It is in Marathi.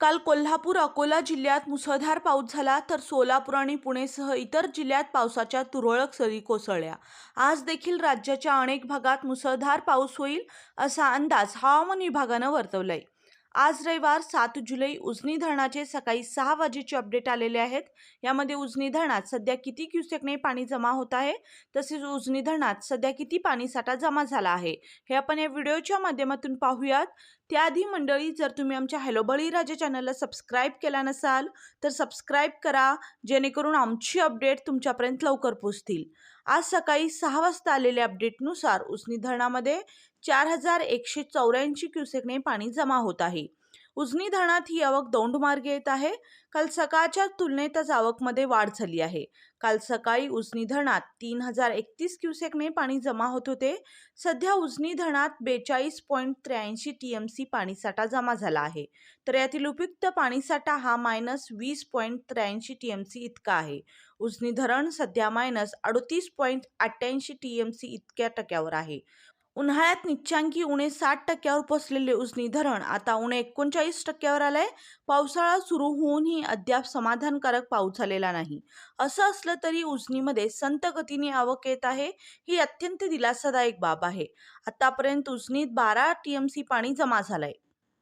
काल कोल्हापूर अकोला जिल्ह्यात मुसळधार पाऊस झाला तर सोलापूर आणि पुणेसह इतर जिल्ह्यात पावसाच्या तुरळक सरी कोसळल्या. आज देखील राज्याच्या अनेक भागात मुसळधार पाऊस होईल असा अंदाज हवामान विभागानं वर्तवलाय. आज रविवार सात जुलै. उजनी धरणाचे सकाळी सहा वाजेचे अपडेट आलेले आहेत. यामध्ये उजनी धरणात सध्या किती क्युसेकने पाणी जमा होत आहे? तसेच उजनी धरणात सध्या किती पाणीसाठा जमा झाला आहे? हे आपण या व्हिडिओच्या माध्यमातून पाहूयात. त्याआधी मंडळी जर तुम्ही आमच्या हॅलो बळीराजा चॅनलला सबस्क्राईब केला नसाल तर सबस्क्राईब करा जेणेकरून आमची अपडेट तुमच्यापर्यंत लवकर पोचतील आज सकाळी सहा वाजता आलेल्या अपडेटनुसार उसनी धरणामध्ये चार हजार एकशे चौऱ्याऐंशी क्युसेकने पाणी जमा होत आहे. उजनी धरणात ही आवक दौंड मार्गे येत आहे. काल सकाळच्या तुलनेतच आवकमध्ये वाढ झाली आहे. काल सकाळी उजनी धरणात तीन हजार एकतीस क्युसेकने पाणी जमा होत होते. सध्या उजनी धरणात बेचाळीस पॉईंट त्र्याऐंशी टी एम सी पाणीसाठा जमा झाला आहे. तर यातील उपयुक्त पाणीसाठा हा मायनस वीस पॉईंट त्र्याऐंशी टी एम सी इतका आहे. उजनी धरण सध्या मायनस अडतीस पॉईंट अठ्ठ्याऐंशी टी एम सी इतक्या टक्क्यावर आहे. उन्हाळ्यात निच्चांकी उणे साठ टक्क्यावर पोचलेले उजनी धरण. आता उणे एकोणचाळीस टक्क्यावर आलंय. पावसाळा सुरू होऊनही अद्याप समाधानकारक पाऊस झालेला नाही. असं असलं तरी उजनीमध्ये संत गतीने आवक येत आहे. ही अत्यंत दिलासादायक बाब आहे. आतापर्यंत उजनीत बारा टी एम सी पाणी जमा झालंय.